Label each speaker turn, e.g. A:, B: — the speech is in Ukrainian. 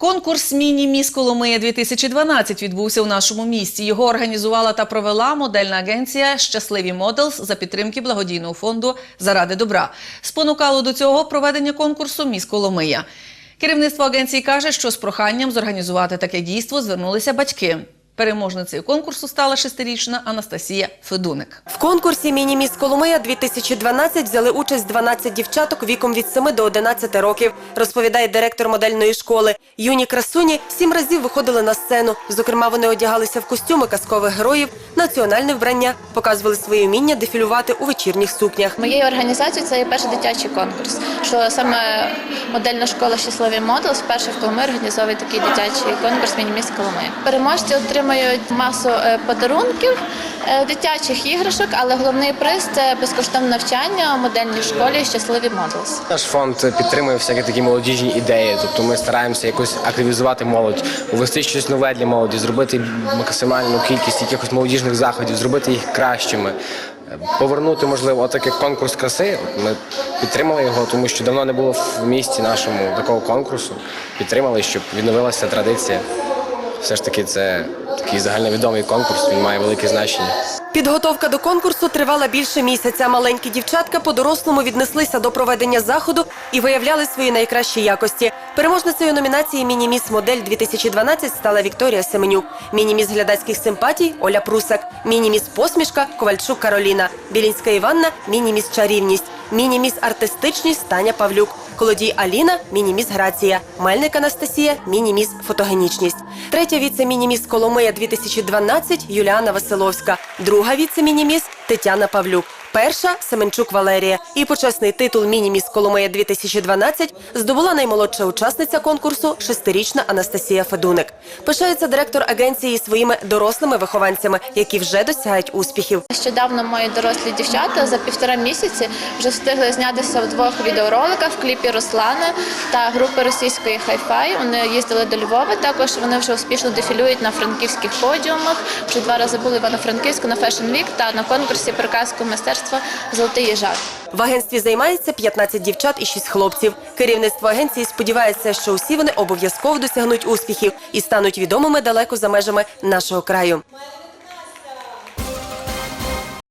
A: Конкурс Міні-Міс Коломия 2012 відбувся у нашому місті. Його організувала та провела модельна агенція Щасливі Моделс за підтримки благодійного фонду Заради добра. Спонукало до цього проведення конкурсу Міс Коломия. Керівництво агенції каже, що з проханням зорганізувати таке дійство звернулися батьки. Переможницею конкурсу стала шестирічна Анастасія Федуник.
B: В конкурсі «Міні-міс Коломия» 2012 взяли участь 12 дівчаток віком від 7 до 11 років, розповідає директор модельної школи. Юні красуні сім разів виходили на сцену. Зокрема, вони одягалися в костюми казкових героїв, національне вбрання, показували своє вміння дефілювати у вечірніх сукнях.
C: Моєю організацією це є перший дитячий конкурс. Що саме модельна школа Щасливі Модел вперше в Коломиї організовує такий дитячий конкурс Мініміс Коломиї. Переможці отримають масу е, подарунків, е, дитячих іграшок, але головний приз це безкоштовне навчання у модельній школі Щасливі Моделс.
D: Наш фонд підтримує всякі такі молодіжні ідеї. Тобто ми стараємося якось активізувати молодь, увести щось нове для молоді, зробити максимальну кількість якихось молодіжних заходів, зробити їх кращими. Повернути, можливо, отак конкурс краси. Ми підтримали його, тому що давно не було в місті нашому такого конкурсу. Підтримали, щоб відновилася традиція. Все ж таки, це такий загальновідомий конкурс, він має велике значення.
B: Підготовка до конкурсу тривала більше місяця. Маленькі дівчатка по-дорослому віднеслися до проведення заходу і виявляли свої найкращі якості. Переможницею номінації «Міні-міс Модель 2012 стала Вікторія Семенюк. Міні-міс глядацьких симпатій Оля Прусак. Міні-міс Посмішка Ковальчук Кароліна. Білінська Іванна Міні-міс Чарівність. Міні-міс Артистичність Таня Павлюк. Колодій Аліна Міні-міс Грація. Мельник Анастасія Міні-міс Фотогенічність. Третя віце-міні-міс Коломия 2012 Юліана Василовська. Друга віце-міні-міс Тетяна Павлюк. Перша Семенчук Валерія. І почесний титул Міні-міс Коломия 2012 здобула наймолодша учасниця конкурсу шестирічна Анастасія Федуник. Пишається директор агенції своїми дорослими вихованцями, які вже досягають успіхів.
C: Нещодавно мої дорослі дівчата за півтора місяці вже встигли знятися в двох відеороликах в кліпі Руслани та групи російської Хай-Фай. Вони їздили до Львова. Також вони вже успішно дефілюють на франківських подіумах. Вже два рази були в Івано-Франківську на Fashion Week та на конкурсі прекрасного мистецтва Золотий їжак.
B: В агентстві займається 15 дівчат і 6 хлопців. Керівництво агенції сподівається, що усі вони обов'язково досягнуть успіхів і стануть відомими далеко за межами нашого краю.